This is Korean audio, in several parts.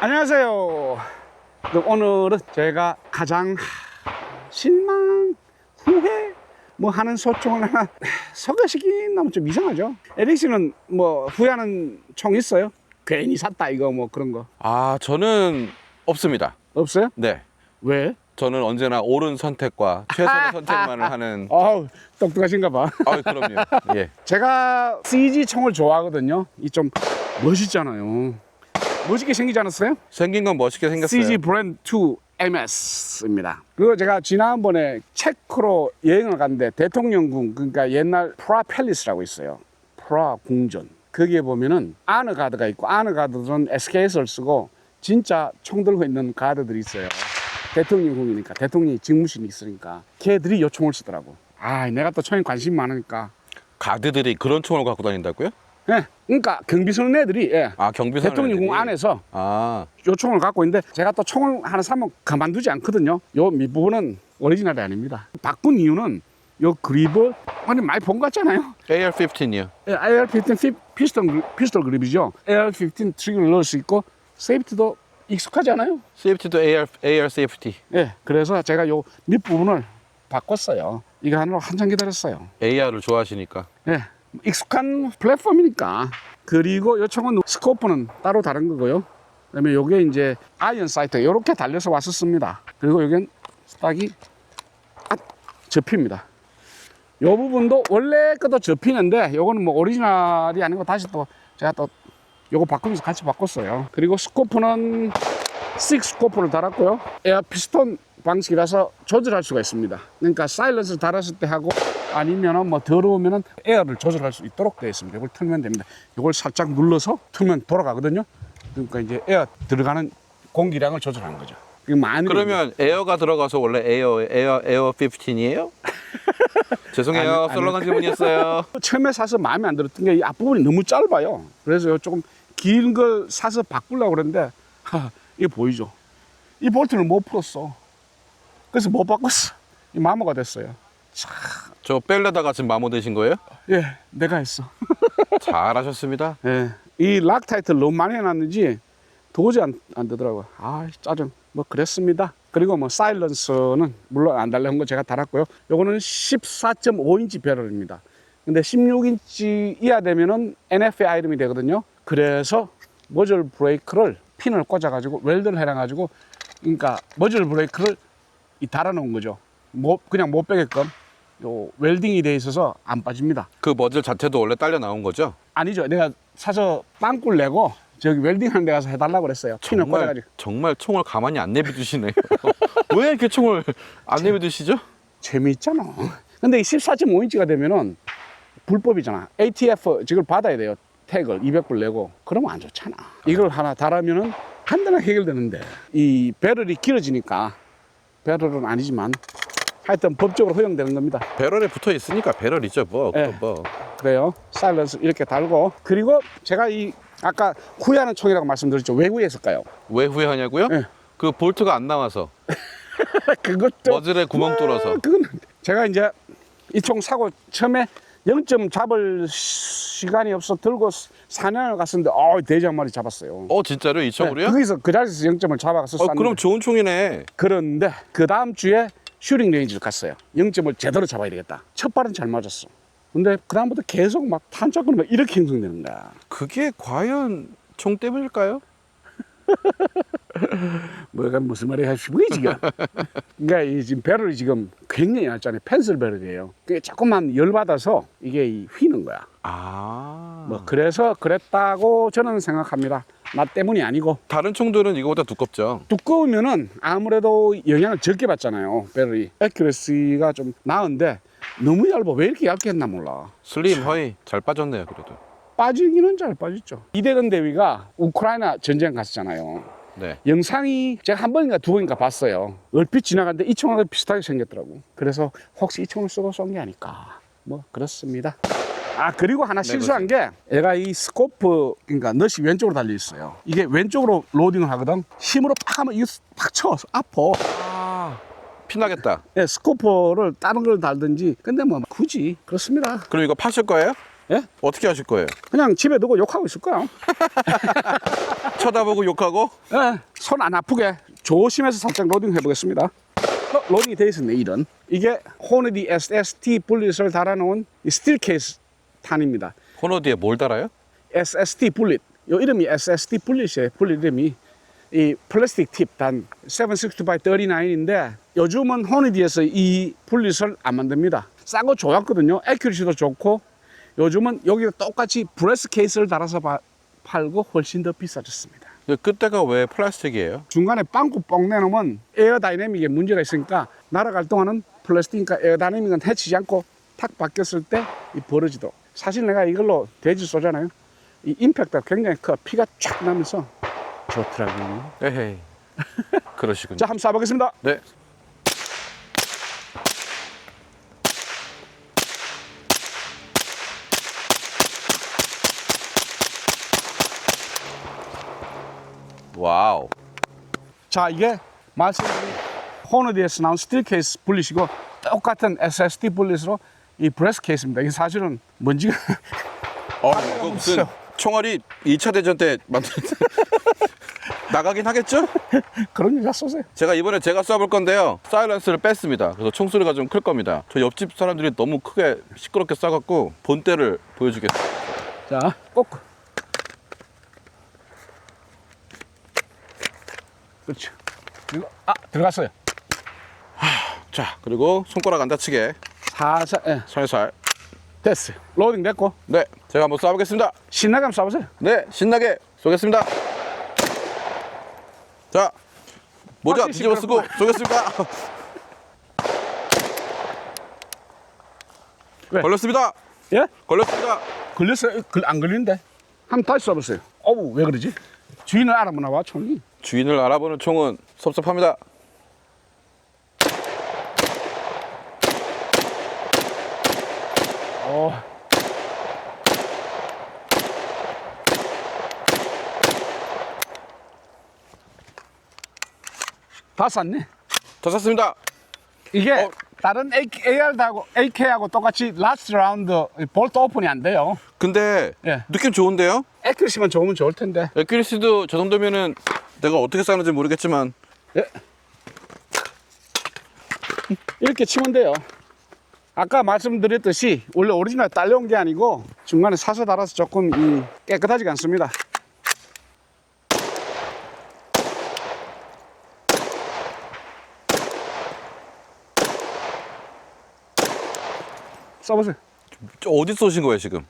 안녕하세요. 그럼 오늘은 제가 가장 실망, 후회, 뭐 하는 소총을 하나 소개시키긴 너무 좀 이상하죠. 에릭 씨는 뭐 후회하는 총 있어요? 괜히 샀다 이거 뭐 그런 거 아, 저는 없습니다. 없어요? 네. 왜? 저는 언제나 옳은 선택과 최선의 선택만을 하는. 어우 똑똑하신가 봐. 아, 그럼요. 예. 제가 CG 총을 좋아하거든요. 이 좀 멋있잖아요. 멋있게 생기지 않았어요? 생긴 건 멋있게 생겼어요. CG 브랜드 2 MS입니다. 그리고 제가 지난번에 체코로 여행을 갔는데 대통령궁 그러니까 옛날 프라 팰리스라고 있어요. 프라 궁전. 거기에 보면은 아느 가드가 있고 아느 가드들은 SKS를 쓰고 진짜 총 들고 있는 가드들이 있어요. 대통령궁이니까 대통령이 직무실이 있으니까 걔들이 요 총을 쓰더라고. 아, 내가 또 총에 관심 많으니까. 가드들이 그런 총을 갖고 다닌다고요? 예, 그러니까 경비선 애들이 예, 아, 경비선. 대통령궁 애들이? 안에서 아, 요 총을 갖고 있는데 제가 또 총을 하나 사면 가만두지 않거든요. 요 밑부분은 오리지널이 아닙니다. 바꾼 이유는 요 그립을 아니 많이 본 것 같잖아요. AR-15이요. 예, AR-15 피스톨, 그리- 피스톨 그립이죠. AR-15 트리거를 넣을 수 있고 세이프티도 익숙하지 않아요? CFT도 AR, AR CFT. 예, 그래서 제가 요 밑부분을 바꿨어요. 이거 하느라 한참 기다렸어요. AR을 좋아하시니까. 예, 익숙한 플랫폼이니까. 그리고 요 총은 스코프는 따로 다른 거고요. 그다음에 요게 이제 아이언 사이트 이렇게 달려서 왔었습니다. 그리고 요겐 딱이 아, 접힙니다. 요 부분도 원래 것도 접히는데 요거는 뭐 오리지널이 아니고 다시 또 제가 또 요거 바꾸면서 같이 바꿨어요. 그리고 스코프는 식 스코프를 달았고요. 에어 피스톤 방식이라서 조절할 수가 있습니다. 그러니까 사일런스를 달았을 때 하고 아니면은 뭐 더러우면은 에어를 조절할 수 있도록 되어 있습니다. 이걸 틀면 됩니다. 이걸 살짝 눌러서 틀면 돌아가거든요. 그러니까 이제 에어 들어가는 공기량을 조절하는 거죠. 많이 그러면 에어가 들어가서 원래 에어, 에어, 에어 15이에요? 죄송해요. 썰렁한 질문이었어요. 처음에 사서 마음에 안 들었던 게 이 앞부분이 너무 짧아요. 그래서 조금 긴 걸 사서 바꾸려고 그랬는데 하, 이게 보이죠? 이 볼트를 못 풀었어. 그래서 못 바꿨어. 이 마모가 됐어요. 저 뺄려다가 지금 마모되신 거예요? 예, 내가 했어. 잘하셨습니다. 예, 이 락 타이틀 너무 많이 해놨는지 도저히 안, 안 되더라고요. 아, 짜증. 뭐 그랬습니다. 그리고 뭐 사일런스는 물론 안 달라는 거 제가 달았고요. 요거는 14.5인치 배럴입니다. 근데 16인치 이하 되면은 NFA 이름이 되거든요. 그래서 머절 브레이크를 핀을 꽂아가지고 웰드를 해놔가지고 그러니까 머절 브레이크를 이 달아놓은 거죠. 못 그냥 못 빼게끔 요 웰딩이 돼 있어서 안 빠집니다. 그 머즐 자체도 원래 딸려 나온 거죠? 아니죠. 내가 사서 빵꿀 내고 저기 웰딩하는 데 가서 해달라고 그랬어요. 핀을 정말 꽂아가지고. 정말 총을 가만히 안 내비두시네요. 왜 이렇게 총을 안 내비두시죠? 재미있잖아. 근데 이 14.5인치가 되면은 불법이잖아. ATF 지금 받아야 돼요. 태그를 200불 내고. 그러면 안 좋잖아. 이걸 하나 달으면은 간단하게 해결되는데 이 배럴이 길어지니까 배럴은 아니지만 하여튼 법적으로 허용되는 겁니다. 배럴에 붙어 있으니까 배럴이죠 뭐. 예. 그 뭐. 그래요. 사일런스 이렇게 달고 그리고 제가 이 아까 후회하는 총이라고 말씀드렸죠. 왜 후회했을까요? 왜 후회하냐고요? 예. 그 볼트가 안 나와서 그것도 머즐에 구멍 뚫어서. 그건 제가 이제 이 총 사고 처음에 0점 잡을 시간이 없어 들고 사냥을 갔었는데 어 대장 말이 잡았어요. 어 진짜로 이 총으로요? 네, 거기서 그 자리에서 0점을 잡아서 어, 그럼 좋은 총이네. 그런데 그 다음 주에 슈링 레인지를 갔어요. 0점을 제대로 잡아야 되겠다. 첫 발은 잘 맞았어. 근데 그 다음부터 계속 막 탄착거리면 막 이렇게 형성되는 거야. 그게 과연 총 때문일까요? 뭐가 무슨 말이 하시고 지금. 그러니까 이 지금 배럴이 지금 굉장히 얇잖아요. 펜슬 배럴이에요. 그게 조금만 열 받아서 이게 이 휘는 거야. 아. 뭐 그래서 그랬다고 저는 생각합니다. 나 때문이 아니고 다른 총들은 이거보다 두껍죠. 두꺼우면은 아무래도 영향을 적게 받잖아요. 배럴이 에큐레시가 좀 나은데 너무 얇아. 왜 이렇게 얇게 했나 몰라. 슬림 허이 잘 빠졌네요 그래도. 빠지기는 잘 빠졌죠. 이대근 대위가 우크라이나 전쟁 갔었잖아요. 네. 영상이 제가 한 번인가 두 번인가 봤어요. 얼핏 지나갔는데 이 총하고 비슷하게 생겼더라고. 그래서 혹시 이 총을 쓰고 쏜 게 아닐까. 뭐 그렇습니다. 아 그리고 하나 네, 실수한 게 얘가 이 스코프 그러니까 넛이 왼쪽으로 달려 있어요. 이게 왼쪽으로 로딩을 하거든. 힘으로 팍 하면 이거 팍 쳐. 아파. 아. 피나겠다. 예, 스코프를 다른 걸 달든지. 근데 뭐 굳이 그렇습니다. 그럼 이거 파실 거예요? 예? 어떻게 하실 거예요? 그냥 집에 두고 욕하고 있을 거야. 쳐다보고 욕하고? 예, 손 안 아프게 조심해서 살짝 로딩 해보겠습니다. 어, 로딩이 돼 있었네, 이런. 이게 호네디 SST 불릿을 달아놓은 이 스틸 케이스 탄입니다. 코너 뒤에 뭘 달아요? SST 불릿. 요 이름이 SST 불릿이에요. 불릿 이름이. 이 플라스틱 팁단 760 by 39인데 요즘은 호니디에서 이 불릿을 안 만듭니다. 싸고 좋았거든요. 에큐리시도 좋고 요즘은 여기가 똑같이 브레스 케이스를 달아서 바- 팔고 훨씬 더 비싸졌습니다. 그 끝에가 왜 플라스틱이에요? 중간에 빵꾸 뻥 내놓으면 에어다이내믹에 문제가 있으니까 날아갈 동안은 플라스틱이니까 에어다이내믹은 해치지 않고 탁 바뀌었을 때이 벌어지도록 사실 내가 이걸로 돼지 쏘잖아요 이 임팩트가 굉장히 커 피가 쫙 나면서 좋더라고요 에헤이. 그러시군요. 자 한번 쏴보겠습니다 네. 와우. 자 이게 말씀드린 호너디에서 나온 스틸 케이스 분리시고 똑같은 SSD 분리스로 이 브레스 케이스입니다 이게 사실은 먼지가 어, 이거 무슨 총알이 2차 대전 때 만든 나가긴 하겠죠? 그런 일다 쏘세요 제가 이번에 제가 쏴볼 건데요. 사일런스를 뺐습니다. 그래서 총소리가 좀 클 겁니다. 저 옆집 사람들이 너무 크게 시끄럽게 쏴갖고 본때를 보여주겠습니다. 자 꼭. 그렇죠 그리고 아 들어갔어요 자, 그리고 손가락 안 다치게 살살 예, 살살. 됐어요 로딩 됐고 네, 제가 한번 쏴보겠습니다. 신나게 한번 쏴보세요 네, 신나게 쏘겠습니다. 자, 모자 확실히 뒤집어 쓰고 쏘겠습니다. 왜? 걸렸습니다. 예? 걸렸습니다. 걸렸어요? 걸, 안 걸리는데? 한번 다시 쏴보세요 어우 왜 그러지? 주인을 알아보나 봐 총이 주인을 알아보는 총은 섭섭합니다. 어. 다 쐈네 더 쐈습니다. 이게 어. 다른 AK, AR하고 AK하고 똑같이 라스트 라운드 볼트 오픈이 안 돼요 근데 예. 느낌 좋은데요? 에큐시만 좋으면 좋을 텐데 에큐리스도 저 정도면은 내가 어떻게 쐈는지 모르겠지만 예. 이렇게 치면 돼요. 아까 말씀드렸듯이 원래 오리지널 딸려온 게 아니고 중간에 사서 달아서 조금 이 깨끗하지가 않습니다. 써보세요. 저 어디 쏘신 거예요 지금?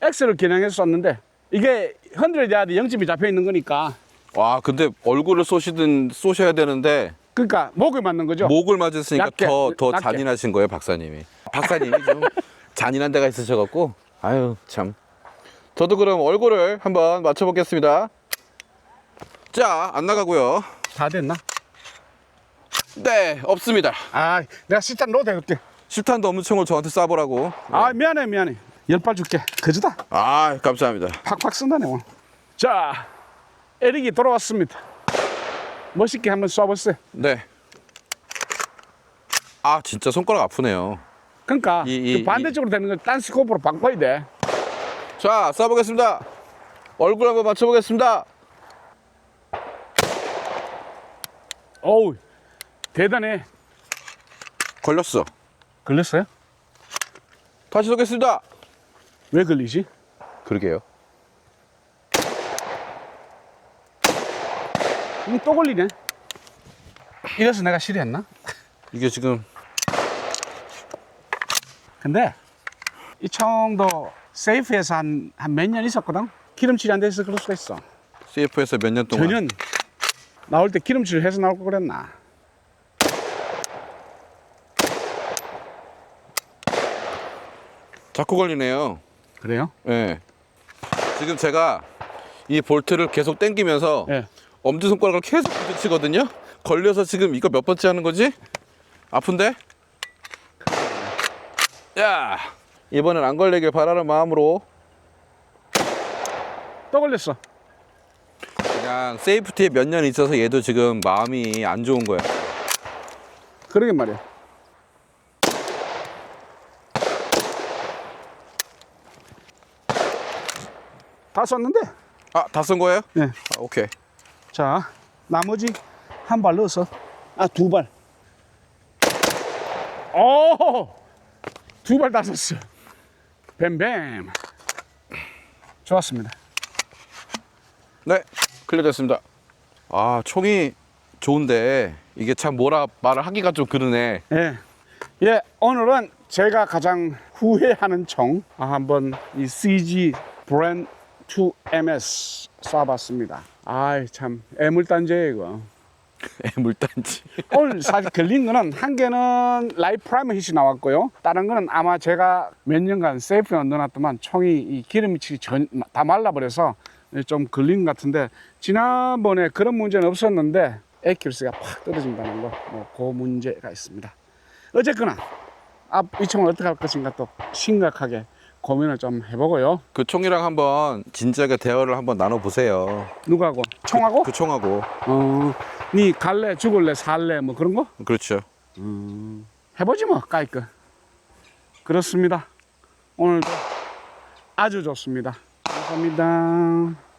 X를 겨냥해서 썼는데 이게 흔들어야 돼 0점이 잡혀 있는 거니까 와 근데 얼굴을 쏘시든 쏘셔야 되는데 그러니까 목을 맞는 거죠. 목을 맞으시니까 얕게, 더 더 낮게. 잔인하신 거예요 박사님이. 박사님이 좀 잔인한 데가 있으셔갖고 아유 참. 저도 그럼 얼굴을 한번 맞춰보겠습니다. 자안 나가고요. 다 됐나? 네 없습니다. 아 내가 실탄 로드 해줄게. 실탄도 없는 총을 저한테 쏴보라고. 아 미안해 미안해. 열발 줄게. 그저다. 아 감사합니다. 팍팍 쓴다네 오늘. 자, 에릭이 돌아왔습니다. 멋있게 한번 쏴보세요. 네. 아 진짜 손가락 아프네요. 그러니까 이- 이- 그 반대쪽으로 되는 걸 딴 스코프로 바꿔야 돼. 자 쏴보겠습니다. 얼굴 한번 맞춰보겠습니다. 어우, 대단해. 걸렸어. 걸렸어요? 다시 쏘겠습니다. 왜 걸리지? 그러게요. 음, 또 걸리네. 이래서 내가 실했나? 이게 지금 근데 이 총도 세이프에서 한 한 몇 년 있었거든. 기름칠이 안 돼서 그럴 수가 있어. CF에서 몇 년 동안 전혀 나올 때 기름칠 해서 나올 거 그랬나? 자꾸 걸리네요. 그래요? 예. 지금 제가 이 볼트를 계속 당기면서 예. 엄지 손가락을 계속 부딪히거든요. 걸려서 지금 이거 몇 번째 하는 거지? 아픈데? 야 이번엔 안 걸리길 바라는 마음으로 또 걸렸어. 그냥 세이프티에 몇 년 있어서 얘도 지금 마음이 안 좋은 거야. 그러게 말이야. 다 썼는데. 아, 다 쓴 거예요? 네. 아, 오케이. 자, 나머지 한 발 넣어서. 아, 두 발. 오! 두발 다 썼어. 뱀뱀. 좋았습니다. 네, 클리어됐습니다. 아, 총이 좋은데 이게 참 뭐라 말을 하기가 좀 그러네. 예. 예, 오늘은 제가 가장 후회하는 총 아, 한번 이 CG 브랜드 2MS 쏴봤습니다. 아이 참 애물단지예요 이거. 물단지. 오늘 사실 걸린 거는 한 개는 라이프 프라이머 hit이 나왔고요. 다른 거는 아마 제가 몇 년간 세이프에 넣어놨더만 총이 이 기름이 전, 다 말라버려서 좀 걸린 것 같은데 지난번에 그런 문제는 없었는데 에큐리스가 팍 떨어진다는 거, 뭐그 문제가 있습니다. 어쨌거나 앞 이 총을 어떻게 할 것인가 또 심각하게 고민을 좀 해보고요. 그 총이랑 한번 진지하게 대화를 한번 나눠 보세요. 누구하고? 총하고? 그 총하고. 어, 니 갈래, 죽을래, 살래, 뭐 그런 거? 그렇죠. 해보지 뭐 까이까 그렇습니다 오늘도 아주 좋습니다 감사합니다